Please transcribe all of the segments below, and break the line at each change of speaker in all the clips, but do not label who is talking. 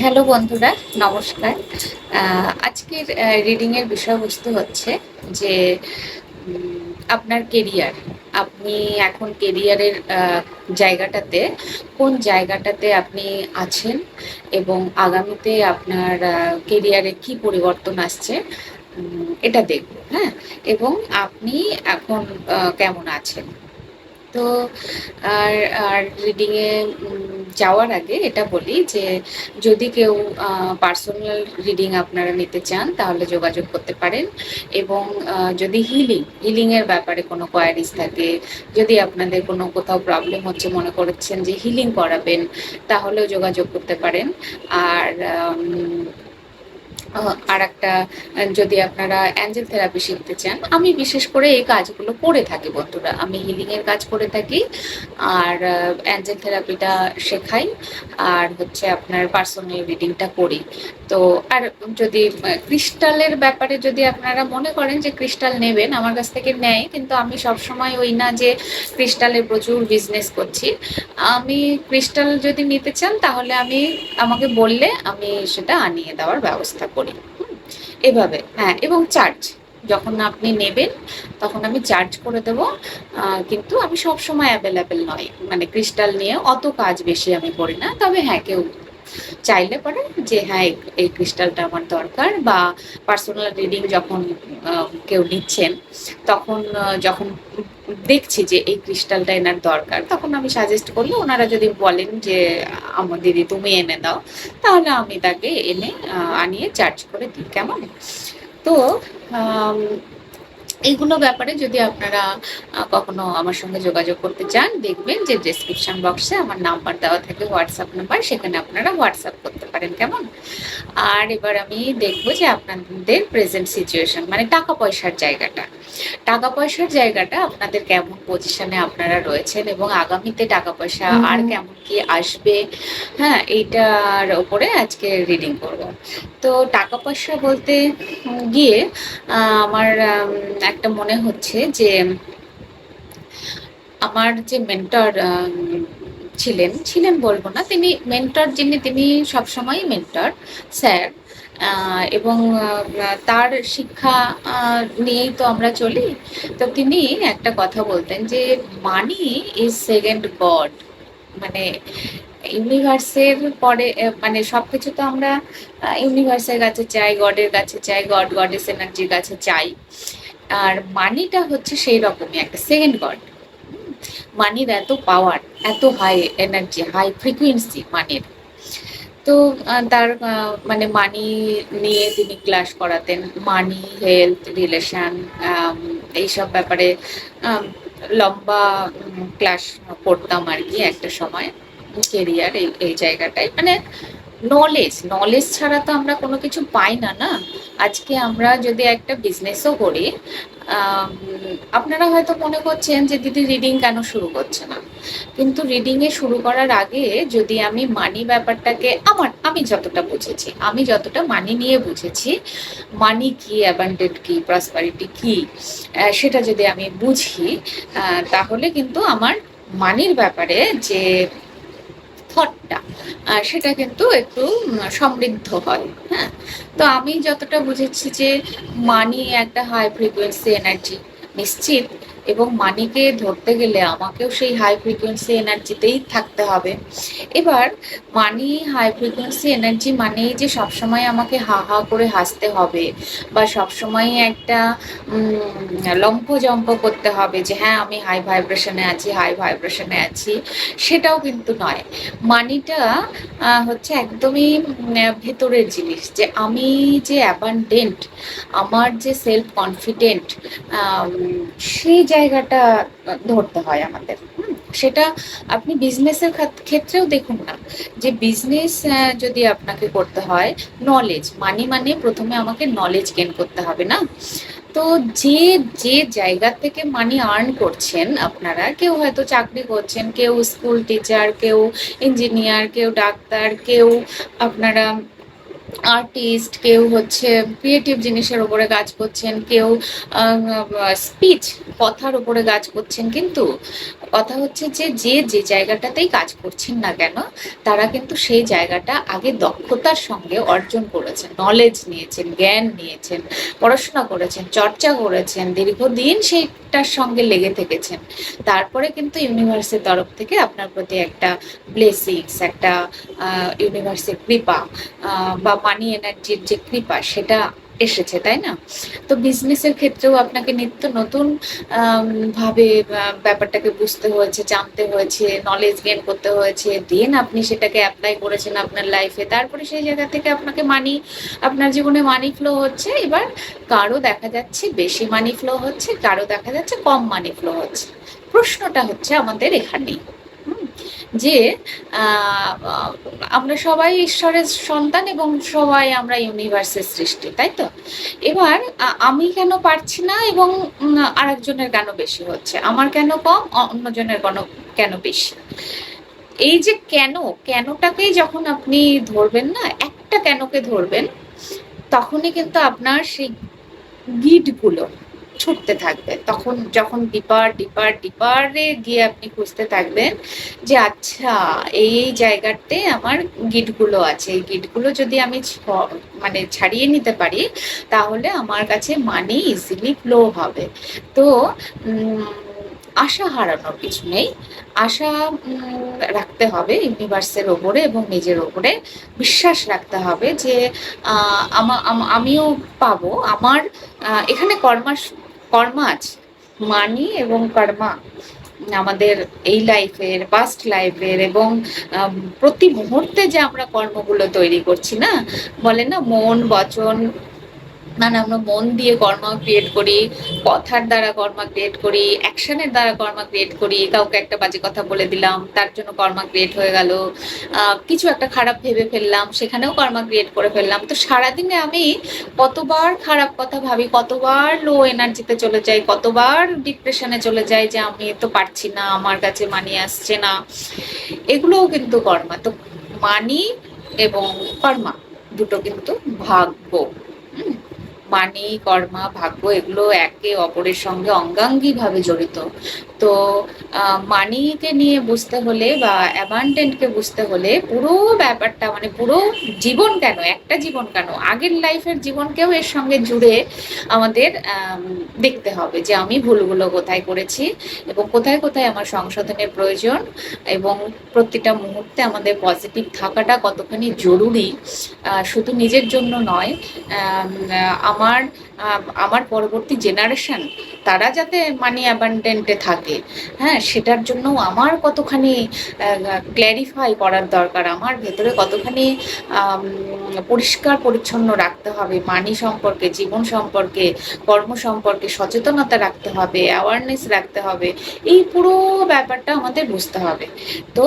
Hello বন্ধুরা, নমস্কার। আজকের রিডিংয়ের বিষয়বস্তু হচ্ছে যে আপনার কেরিয়ার আপনি এখন কেরিয়ারের জায়গাটাতে, কোন জায়গাটাতে আপনি আছেন এবং আগামীতে আপনার কেরিয়ারে কি পরিবর্তন আসছে এটা দেখব হ্যাঁ? এবং আপনি এখন কেমন আছেন? তো আর আর রিডিংয়ে যাওয়ার আগে এটা বলি যে যদি কেউ পার্সোনাল রিডিং আপনারা নিতে চান তাহলে যোগাযোগ করতে পারেন এবং যদি হিলিং হিলিংয়ের ব্যাপারে কোনো কোয়ারিজ থাকে, যদি আপনাদের কোনো কোথাও প্রবলেম হচ্ছে, মনে করছেন যে হিলিং করাবেন, তাহলেও যোগাযোগ করতে পারেন। আর আর একটা যদি আপনারা অ্যাঞ্জেল থেরাপি শিখতে চান, আমি বিশেষ করে এই কাজগুলো করে থাকি বন্ধুরা। আমি হিলিং এর কাজ করে থাকি, আর অ্যাঞ্জেল থেরাপিটা শেখাই, আর হচ্ছে আপনার পার্সোনাল রিডিংটা করি। তো, আর যদি ক্রিস্টালের ব্যাপারে যদি আপনারা মনে করেন যে ক্রিস্টাল নেবেন, আমার কাছ থেকে নেয়, কিন্তু আমি সবসময় ওই না যে ক্রিস্টালে প্রচুর বিজনেস করছি, আমি ক্রিস্টাল যদি নিতে চান, তাহলে আমি, আমাকে বললে আমি সেটা আনিয়ে দেওয়ার ব্যবস্থা করি। হুম, এভাবে হ্যাঁ এবং চার্জ যখন আপনি নেবেন তখন আমি চার্জ করে দেব। কিন্তু আমি সব সময় অ্যাভেলেবেল নয়। মানে ক্রিস্টাল নিয়ে অত কাজ বেশি আমি করি না। তবে হ্যাঁ কেউ চাইলে পারে যে হ্যাঁ এই- ক্রিস্টালটা আমার দরকার বা পার্সোনাল রিডিং যখন কেউ নিচ্ছেন, তখন যখন দেখছি যে এই ক্রিস্টালটা এনার দরকার, তখন আমি সাজেস্ট করলে ওনারা যদি বলেন যে, আমার দিদি তুমি এনে দাও তাহলে আমি তাকে এনে আনিয়ে চার্জ করে দিই। কেমন? তো এইগুলো ব্যাপারে যদি আপনারা কখনো আমার সঙ্গে যোগাযোগ করতে চান দেখবেন যে ডেসক্রিপশন বক্সে আমার নাম্বার দেওয়া থাকে হোয়াটসঅ্যাপ নাম্বার সেখানে আপনারা হোয়াটসঅ্যাপ করতে পারেন কেমন? আর এবার আমি দেখব যে আপনাদের প্রেজেন্ট সিচুয়েশন মানে টাকা পয়সার জায়গাটা। টাকা পয়সার জায়গাটা আপনাদের কেমন পজিশনে আপনারা রয়েছেন এবং আগামীতে টাকা পয়সা আর কেমন কি আসবে? হ্যাঁ এইটার ওপরে আজকে রিডিং করব। তো টাকা পয়সা বলতে গিয়ে আমার একটা মনে হচ্ছে যে আমার যে মেন্টর ছিলেন ছিলেন বলব না, তিনি মেন্টর যিনি, তিনি সবসময় মেন্টর স্যার এবং তার শিক্ষা নিয়েই তো আমরা চলি। তো তিনি একটা কথা বলতেন যে মানি ইজ সেকেন্ড গড মানে ইউনিভার্সের পরে মানে সব কিছু তো আমরা ইউনিভার্সের কাছে চাই গডের কাছে চাই গড গডেস এনার্জির কাছে চাই। আর মানিটা হচ্ছে সেই রকমই একটা সেকেন্ড গড মানির এত পাওয়ার এত হাই এনার্জি হাই ফ্রিকুয়েন্সি মানির। তো তার মানে মানি নিয়ে তিনি ক্লাস করাতেন মানি হেলথ রিলেশন এইসব ব্যাপারে লম্বা ক্লাস করতাম আর কি একটা সময় কেরিয়ার এই এই জায়গাটায়। মানে নলেজ নলেজ ছাড়া তো আমরা কোনো কিছু পাই না না? আজকে আমরা যদি একটা বিজনেসও করি আপনারা হয়তো মনে করছেন যে, দিদি রিডিং কেন শুরু করছে না? কিন্তু রিডিংয়ে শুরু করার আগে যদি আমি মানি ব্যাপারটাকে, আমার, আমি যতটা বুঝেছি, আমি যতটা মানি নিয়ে বুঝেছি মানি কি অ্যাবান্ডেন্ট কি প্রসপারিটি কি সেটা যদি আমি বুঝি তাহলে কিন্তু আমার মানির ব্যাপারে যে থটটা সেটা কিন্তু একটু সমৃদ্ধ হয় হ্যাঁ। তো আমি যতটা বুঝেছি যে মানি একটা হাই ফ্রিকোয়েন্সি এনার্জি নিশ্চিত এবং মানিকে ধরতে গেলে আমাকেও সেই হাই ফ্রিকোয়েন্সি এনার্জিতেই থাকতে হবে। এবার মানি হাই ফ্রিকোয়েন্সি এনার্জি মানেই যে সবসময় আমাকে হা হা করে হাসতে হবে বা সবসময় একটা লম্ফ জম্প করতে হবে যে হ্যাঁ আমি হাই ভাইব্রেশনে আছি হাই ভাইব্রেশনে আছি, সেটাও কিন্তু নয়। মানিটা হচ্ছে একদমই ভেতরের জিনিস যে আমি যে অ্যাবান্ডেন্ট আমার যে সেলফ কনফিডেন্ট সেই জায়গাটা ধরতে হয় আমাদের সেটা আপনি বিজনেসের ক্ষেত্রেও দেখুন না। যে বিজনেস যদি আপনাকে করতে হয় নলেজ মানি মানে প্রথমে আমাকে নলেজ গেন করতে হবে না? তো যে যে জায়গা থেকে মানি আর্ন করছেন আপনারা, কেউ হয়তো চাকরি করছেন, কেউ স্কুল টিচার কেউ ইঞ্জিনিয়ার কেউ ডাক্তার, কেউ আপনারা আর্টিস্ট কেউ হচ্ছে ক্রিয়েটিভ জিনিসের উপরে কাজ করছেন, কেউ স্পিচ কথার উপরে কাজ করছেন, কিন্তু কথা হচ্ছে যে যে যে জায়গাটাতেই কাজ করছেন না কেন, তারা কিন্তু সেই জায়গাটা আগে দক্ষতার সঙ্গে অর্জন করেছেন নলেজ নিয়েছেন, জ্ঞান নিয়েছেন, পড়াশোনা করেছেন, চর্চা করেছেন, দীর্ঘদিন সেইটার সঙ্গে লেগে থেকেছেন। তারপরে কিন্তু ইউনিভার্সের তরফ থেকে আপনার প্রতি একটা ব্লেসিংস একটা ইউনিভার্সের কৃপা বা মানি, এনার্জির যে কৃপা, সেটা এসেছে, তাই না? তো বিজনেসের ক্ষেত্রেও আপনাকে নিত্য নতুন ভাবে ব্যাপারটাকে বুঝতে হয়েছে, জানতে হয়েছে নলেজ গেন করতে হয়েছে দেন আপনি সেটাকে অ্যাপ্লাই করেছেন আপনার লাইফে তারপরে সেই জায়গা থেকে আপনাকে মানি আপনার জীবনে মানি ফ্লো হচ্ছে। এবার কারও দেখা যাচ্ছে বেশি মানি ফ্লো হচ্ছে, কারও দেখা যাচ্ছে কম মানি ফ্লো হচ্ছে। প্রশ্নটা হচ্ছে আমাদের এখানেই। যে আমরা সবাই ঈশ্বরের সন্তান এবং সবাই আমরা ইউনিভার্সের সৃষ্টি, তাই তো? এবার আমি কেন পারছি না এবং আরেকজনের কেন বেশি হচ্ছে? আমার কেন কম, অন্যজনের কেন কেন বেশি? এই যে কেন, কেনটাকেই যখন আপনি ধরবেন না, একটা কেনকে ধরবেন, তখনই কিন্তু আপনার সেই গিটগুলো ছুটতে থাকবে। তখন যখন ডিপার ডিপার ডিপারে গিয়ে আপনি খুঁজতে থাকবেন যে আচ্ছা এই এই জায়গাতে আমার গিটগুলো আছে। এই গিটগুলো যদি আমি মানে ছাড়িয়ে নিতে পারি, তাহলে আমার কাছে মানি ইজিলি ফ্লো হবে। তো আশা হারানোর কিছু নেই। আশা রাখতে হবে ইউনিভার্সের ওপরে এবং নিজের ওপরে। বিশ্বাস রাখতে হবে যে আমিও পাবো। আমার এখানে কর্মা কর্মা আছে। মানি এবং কর্মা আমাদের এই লাইফের পাস্ট লাইফের এবং প্রতি মুহূর্তে যে আমরা কর্মগুলো তৈরি করছি না, বলে না মন, বচন মানে আমরা মন দিয়ে কর্ম ক্রিয়েট করি, কথার দ্বারা কর্ম ক্রিয়েট করি অ্যাকশনের দ্বারা কর্ম ক্রিয়েট করি, কাউকে একটা বাজে কথা বলে দিলাম, তার জন্য কর্ম ক্রিয়েট হয়ে গেল কিছু একটা খারাপ ভেবে ফেললাম, সেখানেও কর্ম ক্রিয়েট করে ফেললাম। তো সারাদিনে আমি কতবার খারাপ কথা ভাবি, কতবার লো এনার্জিতে চলে যাই, কতবার ডিপ্রেশনে চলে যাই যে আমি তো পারছি না, আমার কাছে মানি আসছে না। এগুলোও কিন্তু কর্মা। তো মানি এবং কর্মা দুটো কিন্তু ভাগ্য। হুম? মানি কর্মা ভাগ্য এগুলো একে অপরের সঙ্গে অঙ্গাঙ্গিভাবে জড়িত। তো মানিকে নিয়ে বুঝতে হলে বা অ্যাবান্ডেন্টকে বুঝতে হলে পুরো ব্যাপারটা মানে পুরো জীবন কেন একটা জীবন কেন আগের লাইফের জীবনকেও এর সঙ্গে জুড়ে আমাদের দেখতে হবে যে আমি ভুলগুলো কোথায় করেছি এবং কোথায় কোথায় আমার সংশোধনের প্রয়োজন এবং প্রতিটা মুহূর্তে আমাদের পজিটিভ থাকাটা কতখানি জরুরি শুধু নিজের জন্য নয় আম, আহ, আমার আমার পরবর্তী জেনারেশন তারা যাতে মানি অ্যাবান্ডেন্টে থাকে। হ্যাঁ সেটার জন্য আমার কতখানি ক্ল্যারিফাই করার দরকার। আমার ভেতরে কতখানি পরিষ্কার পরিচ্ছন্ন রাখতে হবে। মানি সম্পর্কে, জীবন সম্পর্কে, কর্ম সম্পর্কে সচেতনতা রাখতে হবে অ্যাওয়ারনেস রাখতে হবে। এই পুরো ব্যাপারটা আমাদের বুঝতে হবে। তো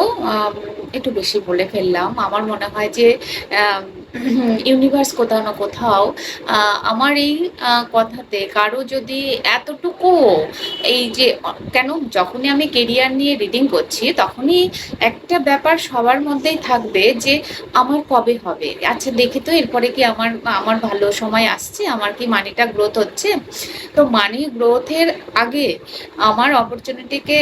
একটু বেশি বলে ফেললাম। আমার মনে হয় যে ইউনিভার্স কোথাও না কোথাও আমার এই কথাতে কারও যদি এতটুকু এই যে, কেন যখনই আমি কেরিয়ার নিয়ে রিডিং করছি, তখনই একটা ব্যাপার সবার মধ্যেই থাকবে যে আমার কবে হবে। আচ্ছা দেখি তো এরপরে কি আমার আমার ভালো সময় আসছে, আমার কি মানিটা গ্রোথ হচ্ছে? তো মানি গ্রোথের আগে আমার অপরচুনিটিকে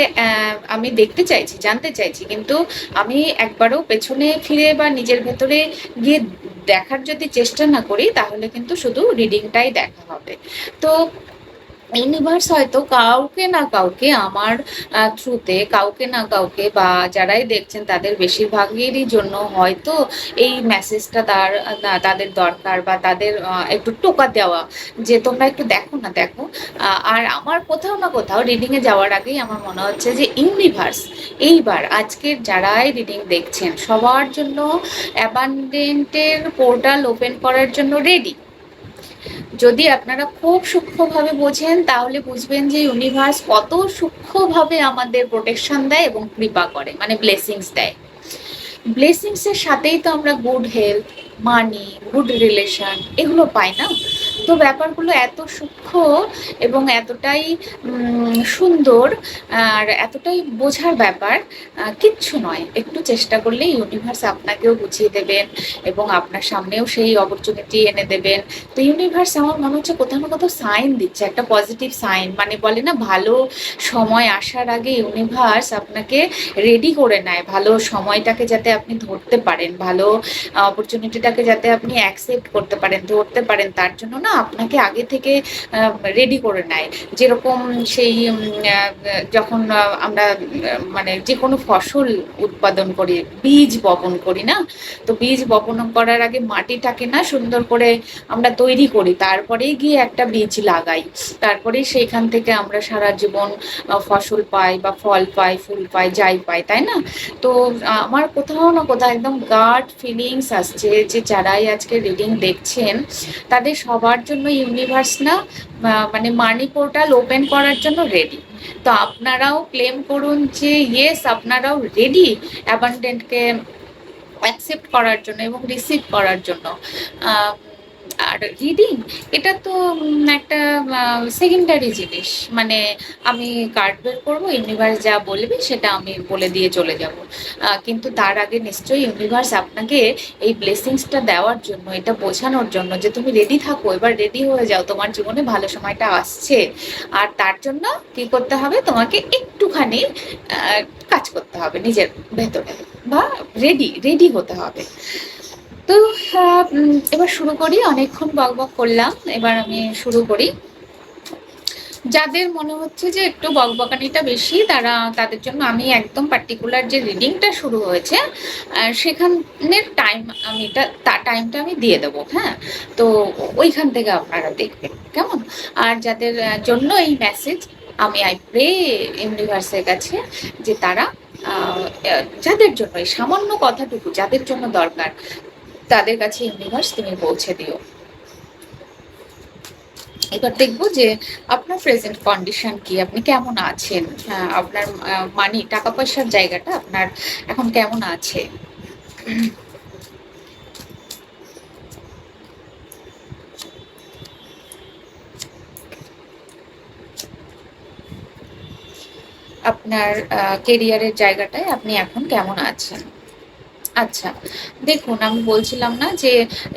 আমি দেখতে চাইছি, জানতে চাইছি। কিন্তু আমি একবারও পেছনে ফিরে বা নিজের ভেতরে গিয়ে দেখার যদি চেষ্টা না করি তাহলে কিন্তু শুধু রিডিংটাই দেখা হবে। তো ইউনিভার্স হয়তো কাউকে না কাউকে আমার থ্রুতে কাউকে না কাউকে বা যারাই দেখছেন তাদের বেশিরভাগেরই জন্য হয়তো এই মেসেজটা তার তাদের দরকার বা তাদের একটু টোকা দেওয়া যে তোমরা একটু দেখো না, দেখো। আর আমার কোথাও না কোথাও রিডিংয়ে যাওয়ার আগেই আমার মনে হচ্ছে যে ইউনিভার্স এইবার আজকের যারাই রিডিং দেখছেন সবার জন্য অ্যাবান্ডেন্টের পোর্টাল ওপেন করার জন্য রেডি যদি আপনারা খুব সূক্ষ্মভাবে বোঝেন, তাহলে বুঝবেন যে ইউনিভার্স কত সূক্ষ্মভাবে আমাদের প্রোটেকশন দেয় এবং কৃপা করে মানে ব্লেসিংস দেয়। ব্লেসিংসের সাথেই তো আমরা good health money good relation এগুলো পাই না। তো ব্যাপারগুলো এত সূক্ষ্ম এবং এতটাই সুন্দর আর এতটাই বোঝার ব্যাপার কিচ্ছু নয়। একটু চেষ্টা করলে ইউনিভার্স আপনাকেও বুঝিয়ে দেবেন এবং আপনার সামনেও সেই অপরচুনিটি এনে দেবেন। তো ইউনিভার্স আমার মনে হচ্ছে কোথাও না কোথাও সাইন দিচ্ছে, একটা পজিটিভ সাইন মানে বলে না, ভালো সময় আসার আগে ইউনিভার্স আপনাকে রেডি করে নেয়। ভালো সময়টাকে যাতে আপনি ধরতে পারেন, ভালো অপরচুনিটিটাকে যাতে আপনি অ্যাকসেপ্ট করতে পারেন, ধরতে পারেন। তার জন্য না আপনাকে আগে থেকে রেডি করে নেয়। যেরকম সেই যখন আমরা মানে যে কোনো ফসল উৎপাদন করি, বীজ বপন করি না? তো বীজ বপন করার আগে মাটিটাকে না সুন্দর করে আমরা তৈরি করি। তারপরেই গিয়ে একটা বীজ লাগাই। তারপরে সেইখান থেকে আমরা সারা জীবন ফসল পাই বা ফল পাই, ফুল পাই, যাই পাই, তাই না? তো আমার কোথাও না কোথাও একদম গার্ড ফিলিংস আসছে যে যারাই আজকে রিডিং দেখছেন, তাদের সবার জন্য ইউনিভার্স না মানে মানি পোর্টাল ওপেন করার জন্য রেডি তো আপনারাও ক্লেম করুন যে ইয়েস আপনারাও রেডি অ্যাবান্ডেন্টকে অ্যাকসেপ্ট করার জন্য এবং রিসিভ করার জন্য। আর রিডিং এটা তো একটা সেকেন্ডারি জিনিস। মানে আমি কার্ড বের করব ইউনিভার্স যা বলবে সেটা আমি বলে দিয়ে চলে যাব। কিন্তু তার আগে নিশ্চয়ই ইউনিভার্স আপনাকে এই ব্লেসিংসটা দেওয়ার জন্য, এটা বোঝানোর জন্য যে তুমি রেডি থাকো, এবার রেডি হয়ে যাও, তোমার জীবনে ভালো সময়টা আসছে। আর তার জন্য কি করতে হবে? তোমাকে একটুখানি কাজ করতে হবে নিজের ভেতরে, বা রেডি রেডি হতে হবে। তো এবার শুরু করি। অনেকক্ষণ বক বক করলাম, এবার আমি শুরু করি। যাদের মনে হচ্ছে যে একটু বকবকানিটা বেশি, তারা, তাদের জন্য আমি একদম পার্টিকুলার যে রিডিংটা শুরু হয়েছে সেখানের টাইম আমি তা টাইমটা আমি দিয়ে দেবো হ্যাঁ? তো ওইখান থেকে আপনারা দেখবেন, কেমন? আর যাদের জন্য এই মেসেজ আমি আই প্রে ইউনিভার্সের কাছে যে তারা যাদের জন্য, এই সামান্য কথাটুকু, যাদের জন্য দরকার তাদের কাছে ইউনিভার্স তুমি পৌঁছে দিও। এবার দেখব যে আপনার প্রেজেন্ট কন্ডিশন কি, আপনি কেমন আছেন? আপনার মানি টাকা পয়সার জায়গাটা আপনার এখন কেমন আছে? আপনার কেরিয়ারের জায়গাটায় আপনি এখন কেমন আছেন? আচ্ছা দেখুন আমি বলছিলাম না যে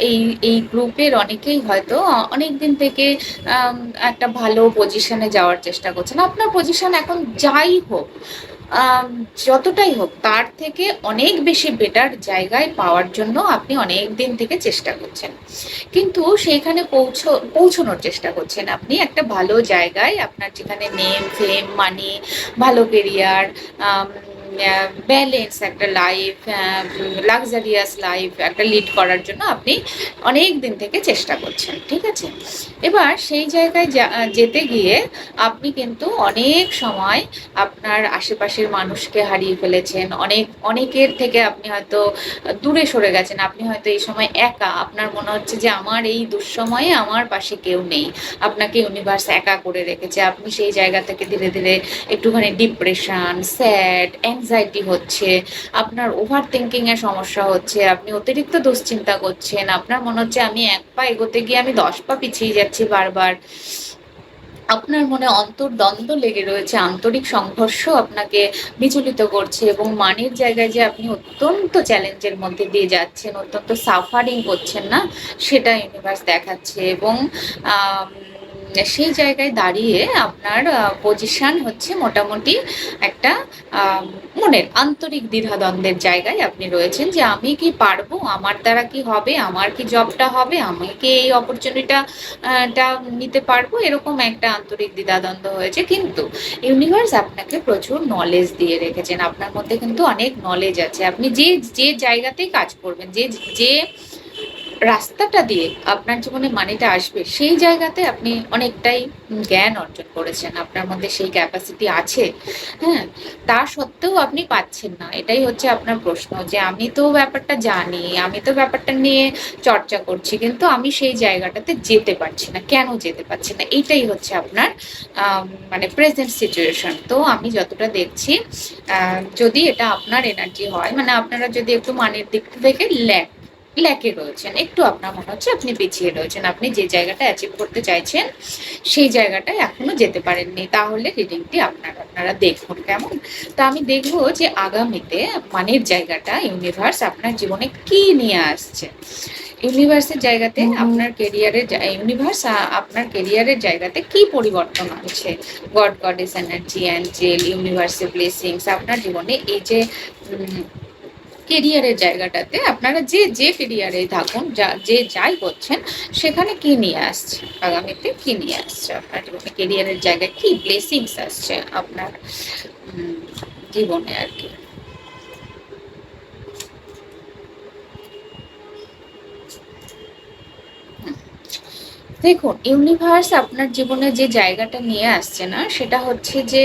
এই এই গ্রুপের অনেকেই হয়তো অনেক দিন থেকে একটা ভালো পজিশনে যাওয়ার চেষ্টা করছেন। আপনার পজিশন এখন যাই হোক যতটাই হোক, তার থেকে অনেক বেশি বেটার জায়গায় পাওয়ার জন্য আপনি অনেক দিন থেকে চেষ্টা করছেন। কিন্তু সেইখানে পৌঁছো, পৌঁছানোর চেষ্টা করছেন আপনি। একটা ভালো জায়গায় আপনার যেখানে নেম ফেম মানি ভালো কেরিয়ার ব্যালেন্স একটা লাইফ লাক্সারিয়াস লাইফ একটা লিড করার জন্য আপনি অনেক দিন থেকে চেষ্টা করছেন, ঠিক আছে? এবার সেই জায়গায় যেতে গিয়ে আপনি কিন্তু অনেক সময় আপনার আশেপাশের মানুষকে হারিয়ে ফেলেছেন, অনেক, অনেকের থেকে আপনি হয়তো দূরে সরে গেছেন, আপনি হয়তো এই সময় একা, আপনার মনে হচ্ছে যে আমার এই দুঃসময়ে আমার পাশে কেউ নেই, আপনাকে ইউনিভার্স একা করে রেখেছে, আপনি সেই জায়গা থেকে ধীরে ধীরে একটুখানি ডিপ্রেশন স্যাড হচ্ছে, আপনার ওভার থিঙ্কিং এর সমস্যা হচ্ছে, আপনি অতিরিক্ত দুশ্চিন্তা করছেন, আপনার মনে হচ্ছে আমি এক পা এগোতে গিয়ে আমি দশ পা পিছিয়ে যাচ্ছি বারবার। আপনার মনে অন্তর্দ্বন্দ্ব লেগে রয়েছে, আন্তরিক সংঘর্ষ আপনাকে বিচলিত করছে এবং মানের জায়গায় যে আপনি অত্যন্ত চ্যালেঞ্জের মধ্যে দিয়ে যাচ্ছেন, অত্যন্ত সাফারিং করছেন না, সেটা ইউনিভার্স দেখাচ্ছে এবং সেই জায়গায় দাঁড়িয়ে আপনার পজিশন হচ্ছে মোটামুটি একটা মনের আন্তরিক দ্বিধাদ্বন্দ্বের জায়গায় আপনি রয়েছেন যে আমি কি পারব? আমার দ্বারা কি হবে? আমার কি জবটা হবে? আমি কি এই অপরচুনিটা টা নিতে পারব? এরকম একটা আন্তরিক দ্বিধাদ্বন্দ্ব হয়েছে। কিন্তু ইউনিভার্স আপনাকে প্রচুর নলেজ দিয়ে রেখেছেন। আপনার মধ্যে কিন্তু অনেক নলেজ আছে। আপনি যে যে জায়গাতেই কাজ করবেন, যে যে রাস্তাটা দিয়ে আপনার জীবনে মানিটা আসবে, সেই জায়গাতে আপনি অনেকটাই জ্ঞান অর্জন করেছেন। আপনার মধ্যে সেই ক্যাপাসিটি আছে হ্যাঁ? তা সত্ত্বেও আপনি পাচ্ছেন না। এটাই হচ্ছে আপনার প্রশ্ন যে আমি তো ব্যাপারটা জানি, আমি তো ব্যাপারটা নিয়ে চর্চা করছি, কিন্তু আমি সেই জায়গাটাতে যেতে পারছি না। কেন যেতে পারছি না? এইটাই হচ্ছে আপনার মানে প্রেজেন্ট সিচুয়েশন তো আমি যতটা দেখছি যদি এটা আপনার এনার্জি হয় মানে আপনারা যদি একটু মানের দিক থেকে ল্যাক ল্যাকে রয়েছেন। একটু আপনার মনে হচ্ছে আপনি পিছিয়ে রয়েছেন। আপনি যে জায়গাটা অ্যাচিভ করতে চাইছেন সেই জায়গাটায় এখনও যেতে পারেননি। তাহলে রিডিংটি আপনারা আপনারা দেখুন কেমন। তা আমি দেখব যে আগামীতে মানের জায়গাটা ইউনিভার্স আপনার জীবনে কি নিয়ে আসছে। ইউনিভার্সের জায়গাতে আপনার কেরিয়ারের ইউনিভার্স আপনার কেরিয়ারের জায়গাতে কি পরিবর্তন আনছে? গড গডেস এনার্জি অ্যাঞ্জেল ইউনিভার্সের ব্লেসিংস আপনার জীবনে এই যে কেরিয়ারের জায়গাটাতে আপনারা যে যে কেরিয়ারে থাকুন, যা, যে যাই করছেন, সেখানে কি নিয়ে আসছে? আগামীতে কি নিয়ে আসছে আপনার জীবনে? কেরিয়ারের জায়গায় কি ব্লেসিংস আসছে আপনার জীবনে আর কি? দেখুন ইউনিভার্স আপনার জীবনে যে জায়গাটা নিয়ে আসছে না, সেটা হচ্ছে যে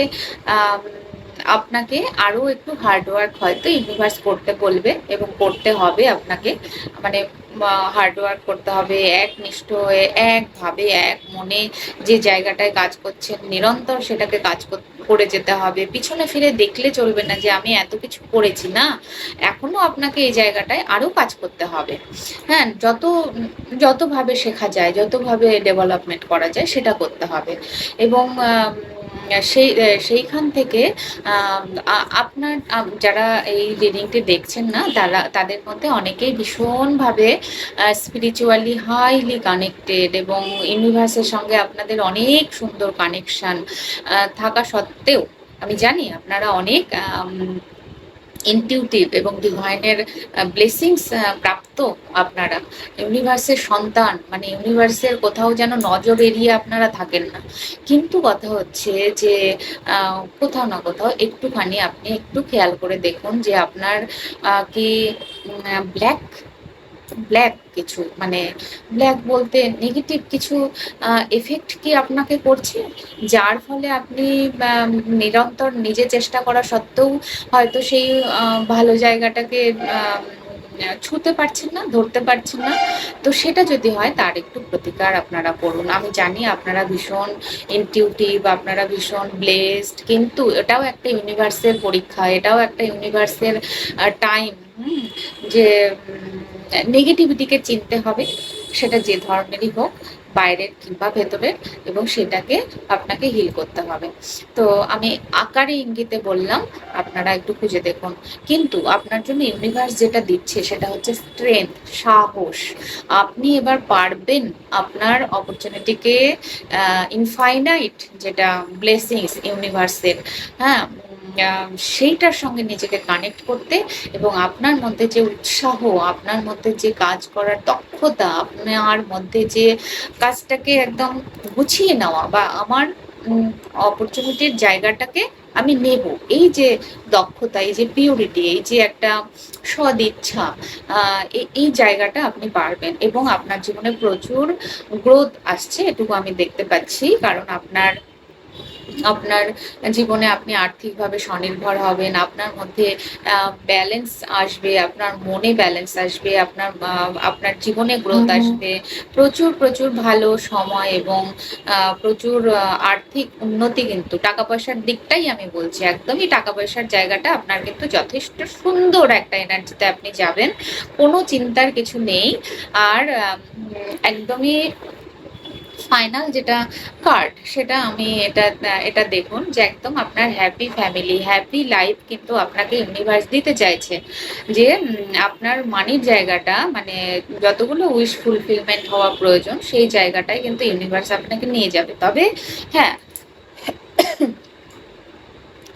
আপনাকে আরও একটু হার্ডওয়ার্ক হয়তো ইউনিভার্স করতে বলবে এবং করতে হবে আপনাকে। মানে হার্ডওয়ার্ক করতে হবে একনিষ্ঠ হয়ে একভাবে এক মনে যে জায়গাটায় কাজ করছেন, নিরন্তর সেটাকে কাজ করে যেতে হবে। পিছনে ফিরে দেখলে চলবে না যে আমি এত কিছু করেছি না এখনও আপনাকে এই জায়গাটায় আরও কাজ করতে হবে। হ্যাঁ যত যতভাবে শেখা যায় যতভাবে ডেভেলপমেন্ট করা যায়, সেটা করতে হবে। এবং সেই সেইখান থেকে আপনার যারা এই রিডিংটি দেখছেন না, তারা, তাদের মধ্যে অনেকেই ভীষণভাবে স্পিরিচুয়ালি হাইলি কানেক্টেড এবং ইউনিভার্সের সঙ্গে আপনাদের অনেক সুন্দর কানেকশান থাকা সত্ত্বেও, আমি জানি আপনারা অনেক ইনটিউটিভ এবং ডিভাইনের ব্লেসিংস প্রাপ্ত আপনারা। ইউনিভার্সের সন্তান মানে ইউনিভার্সের কোথাও যেন নজর এড়িয়ে আপনারা থাকেন না। কিন্তু কথা হচ্ছে যে কোথাও না কোথাও একটুখানি আপনি একটু খেয়াল করে দেখুন যে আপনার কি ব্ল্যাক ব্ল্যাক কিছু মানে ব্ল্যাক বলতে নেগেটিভ কিছু এফেক্ট কি আপনাকে করছে? যার ফলে আপনি নিরন্তর নিজে চেষ্টা করা সত্ত্বেও হয়তো সেই ভালো জায়গাটাকে ছুতে পারছেন না, ধরতে পারছেন না। তো সেটা যদি হয়, তার একটু প্রতিকার আপনারা করুন। আমি জানি আপনারা ভীষণ ইনটিউটিভ আপনারা ভীষণ ব্লেসড কিন্তু এটাও একটা ইউনিভার্সের পরীক্ষা, এটাও একটা ইউনিভার্সের টাইম যে নেগেটিভিটিকে চিনতে হবে, সেটা যে ধরনেরই হোক। বাইরের কিংবা ভেতরের, এবং সেটাকে আপনাকে হিল করতে হবে। তো আমি আকারে ইঙ্গিতে বললাম, আপনারা একটু খুঁজে দেখুন। কিন্তু আপনার জন্য ইউনিভার্স যেটা দিচ্ছে, সেটা হচ্ছে স্ট্রেংথ সাহস। আপনি এবার পারবেন আপনার অপরচুনিটিকে ইনফাইনাইট যেটা ব্লেসিংস ইউনিভার্সের হ্যাঁ? সেইটার সঙ্গে নিজেকে কানেক্ট করতে এবং আপনার মধ্যে যে উৎসাহ, আপনার মধ্যে যে কাজ করার দক্ষতা, আপনার মধ্যে যে কাজটাকে একদম গুছিয়ে নেওয়া বা আমার অপরচুনিটির জায়গাটাকে আমি নেব। এই যে দক্ষতা, এই যে পিউরিটি এই যে একটা সদিচ্ছা এই জায়গাটা আপনি পারবেন এবং আপনার জীবনে প্রচুর গ্রোথ আসছে, এটুকু আমি দেখতে পাচ্ছি। কারণ আপনার আপনার জীবনে আপনি আর্থিকভাবে স্বনির্ভর হবেন আপনার মধ্যে ব্যালেন্স আসবে আপনার মনে ব্যালেন্স আসবে আপনার আপনার জীবনে গ্রোথ আসবে। প্রচুর প্রচুর ভালো সময় এবং প্রচুর আর্থিক উন্নতি কিন্তু টাকা পয়সার দিকটাই আমি বলছি। একদমই টাকা পয়সার জায়গাটা আপনার কিন্তু যথেষ্ট সুন্দর একটা এনার্জিতে আপনি যাবেন। কোনো চিন্তার কিছু নেই। আর একদমই ফাইনাল যেটা কার্ড সেটা আমি এটা এটা দেখুন যে একদম আপনার হ্যাপি ফ্যামিলি হ্যাপি লাইফ কিন্তু আপনাকে ইউনিভার্স দিতে চাইছে। যে আপনার মানির জায়গাটা মানে যতগুলো উইশ ফুলফিলমেন্ট হওয়া প্রয়োজন, সেই জায়গাটায় কিন্তু ইউনিভার্স আপনাকে নিয়ে যাবে। তবে হ্যাঁ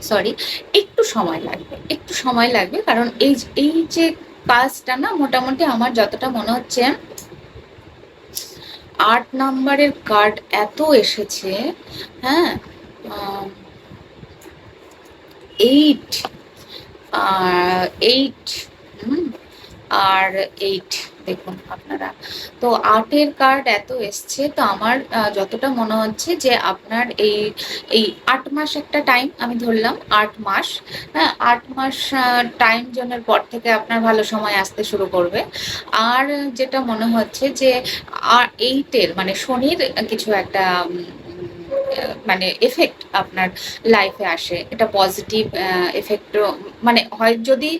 সরি একটু সময় লাগবে, একটু সময় লাগবে, কারণ এই এই যে কাজটা না, মোটামুটি আমার যতটা মনে হচ্ছে আট নাম্বারের কার্ড এত এসেছে হ্যাঁ? এইট এইট আর এইট দেখুন আপনারা। তো আটের কার্ড এত এসছে, তো আমার যতটা মনে হচ্ছে যে আপনার এই এই আট মাস একটা টাইম আমি ধরলাম, আট মাস হ্যাঁ আট মাস টাইম জোনের পর থেকে আপনার ভালো সময় আসতে শুরু করবে। আর যেটা মনে হচ্ছে যে এইটের মানে শনির কিছু একটা মানে এফেক্ট আপনার লাইফে আসে। এটা পজিটিভ এফেক্টও মানে হয় যদি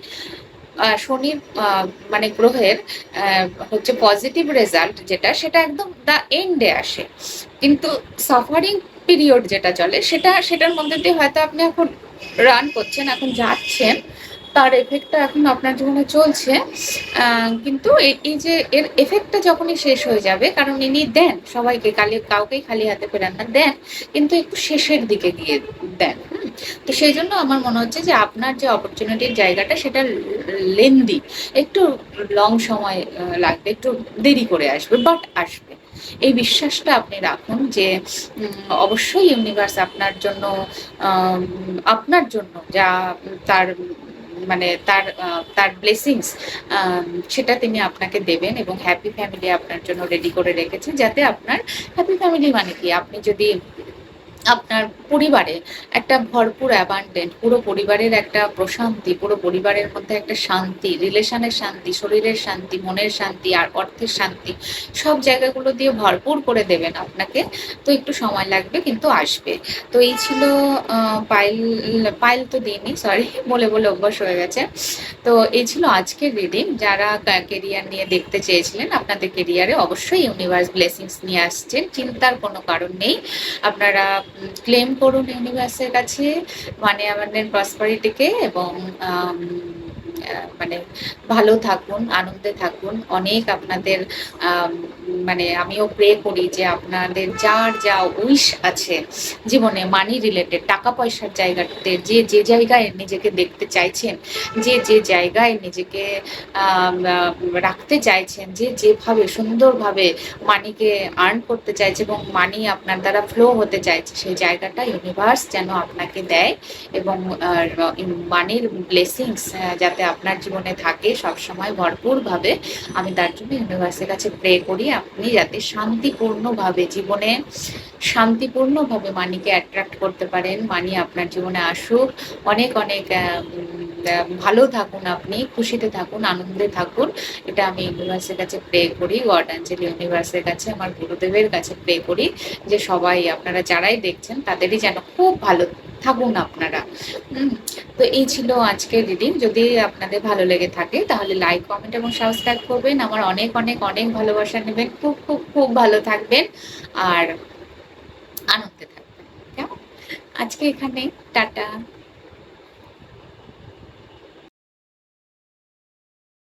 শনির মানে গ্রহের হচ্ছে পজিটিভ রেজাল্ট যেটা, সেটা একদম দা এন্ডে আসে। কিন্তু সাফারিং পিরিয়ড যেটা চলে, সেটা, সেটার মধ্যে দিয়ে হয়তো আপনি এখন রান করছেন, এখন যাচ্ছেন। তার এফেক্টটা এখন আপনার জীবনে চলছে কিন্তু এই- যে এর এফেক্টটা যখনই শেষ হয়ে যাবে, কারণ ইনি দেন, সবাইকে কালি কাউকেই খালি হাতে ফেরান না, দেন, কিন্তু একটু শেষের দিকে গিয়ে দেন। তো সেই জন্য আমার মনে হচ্ছে যে আপনার যে অপরচুনিটির জায়গাটা, সেটা লেন্দি, একটু লং সময় লাগবে, একটু দেরি করে আসবে বাট আসবে এই বিশ্বাসটা আপনি রাখুন যে অবশ্যই ইউনিভার্স আপনার জন্য আপনার জন্য যা তার মানে তার তার ব্লেসিংস সেটা তিনি আপনাকে দেবেন এবং হ্যাপি ফ্যামিলি আপনার জন্য রেডি করে রেখেছেন, যাতে আপনার হ্যাপি ফ্যামিলি মানে কি? আপনি যদি আপনার পরিবারে একটা ভরপুর অ্যাবান্ডেন্ট পুরো পরিবারের একটা প্রশান্তি, পুরো পরিবারের মধ্যে একটা শান্তি রিলেশনের শান্তি, শরীরের শান্তি, মনের শান্তি, আর অর্থের শান্তি, সব জায়গাগুলো দিয়ে ভরপুর করে দেবেন আপনাকে। তো একটু সময় লাগবে, কিন্তু আসবে। তো এই ছিল পাইল পাইল তো দিইনি সরি বলে বলে অভ্যাস হয়ে গেছে। তো এই ছিল আজকের রিডিং যারা কেরিয়ার নিয়ে দেখতে চেয়েছিলেন, আপনাদের কেরিয়ারে অবশ্যই ইউনিভার্স ব্লেসিংস নিয়ে আসছেন, চিন্তার কোনো কারণ নেই। আপনারা ক্লেম করুন ইউনিভার্সের কাছে মানে আমাদের প্রসপারিটিকে এবং মানে ভালো থাকুন, আনন্দে থাকুন। অনেক আপনাদের মানে আমিও প্রে করি যে আপনাদের যার যা উইশ আছে, জীবনে মানি রিলেটেড টাকা পয়সার জায়গাতে যে যে জায়গায় নিজেকে দেখতে চাইছেন, যে যে জায়গায় নিজেকে রাখতে চাইছেন, যে, যেভাবে সুন্দরভাবে মানিকে আর্ন করতে চাইছে এবং মানি আপনার দ্বারা ফ্লো হতে চাইছে, সেই জায়গাটা ইউনিভার্স যেন আপনাকে দেয় এবং মানির ব্লেসিংস যাতে আপনার জীবনে থাকে সবসময় ভরপুরভাবে, আমি তার জন্য ইউনিভার্সের কাছে প্রে করি। আপনি যাতে শান্তিপূর্ণভাবে জীবনে, শান্তিপূর্ণভাবে মানিকে অ্যাট্রাক্ট করতে পারেন, মানি আপনার জীবনে আসুক। অনেক অনেক ভালো থাকুন আপনি, খুশিতে থাকুন, আনন্দে থাকুন। এটা আমি ইউনিভার্সের কাছে প্রে করি, গড অ্যাঞ্জেল ইউনিভার্সের কাছে, আমার গুরুদেবের কাছে প্রে করি যে সবাই, আপনারা যারাই দেখছেন, তাদেরই যেন খুব ভালো থাকুন আপনারা। তো এই ছিল আজকের রিডিং যদি আপনাদের ভালো লেগে থাকে, তাহলে লাইক কমেন্ট এবং সাবস্ক্রাইব করবেন। আমার অনেক অনেক অনেক ভালোবাসা নেবেন। খুব খুব খুব ভালো থাকবেন আর আনন্দে থাকবেন। কেমন? আজকে এখানে, টাটা।